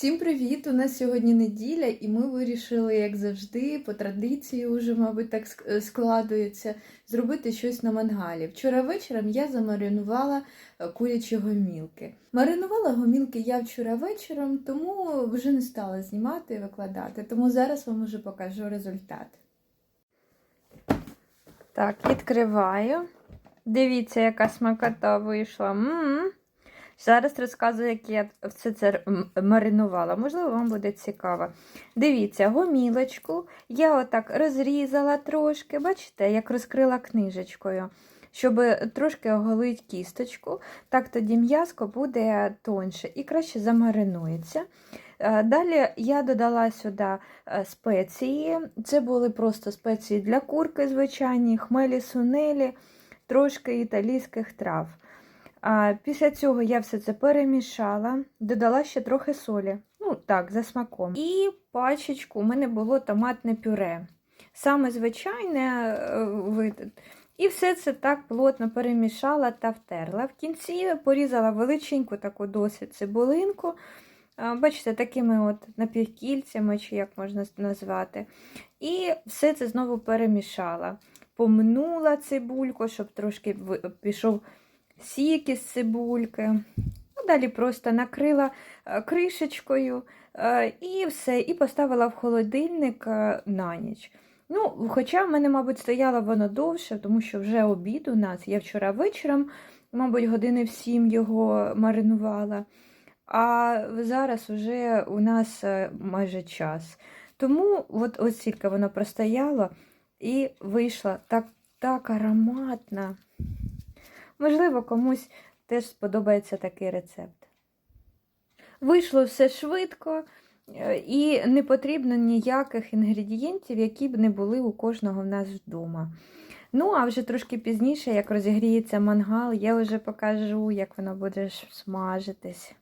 Всім привіт! У нас сьогодні неділя, і ми вирішили, як завжди, по традиції, уже, мабуть, так е, складується, зробити щось на мангалі. Вчора вечором я замаринувала е, курячі гомілки. Маринувала гомілки я вчора вечором, тому вже не стала знімати і викладати. Тому зараз вам уже покажу результат. Так, відкриваю. Дивіться, яка смакота вийшла. м Зараз розказую, як я все це маринувала. Можливо, вам буде цікаво. Дивіться, гомілочку я отак розрізала трошки, бачите, як розкрила книжечкою, щоб трошки оголити кісточку. Так тоді м'язко буде тоньше і краще замаринується. Е, Далі я додала сюди е, спеції. Це були просто спеції для курки, звичайні, хмелі, сунелі, трошки італійських трав. Після цього я все це перемішала, додала ще трохи солі, ну так, за смаком. І пачечку у мене було томатне пюре. Саме звичайне е, вид. І все це так плотно перемішала та втерла. В кінці порізала величеньку таку досить цибулинку. Бачите, такими от напівкільцями, чи як можна назвати. І все це знову перемішала. Помнула цибульку, щоб трошки пішов сік із цибульки. Ну, Далі просто накрила е, кришечкою е, і все, і поставила в холодильник е, на ніч. Ну, Хоча в мене, мабуть, стояло воно довше, тому що вже обід у нас. Я вчора вечором, мабуть, години в сім його маринувала. А зараз вже у нас майже час. Тому от ось тільки воно простояло і вийшло так, так ароматно. Можливо, комусь теж сподобається такий рецепт. Вийшло все швидко е, і не потрібно ніяких інгредієнтів, які б не були у кожного в нас вдома. Ну, а вже трошки пізніше, як розігріється мангал, я вже покажу, як воно буде смажитись.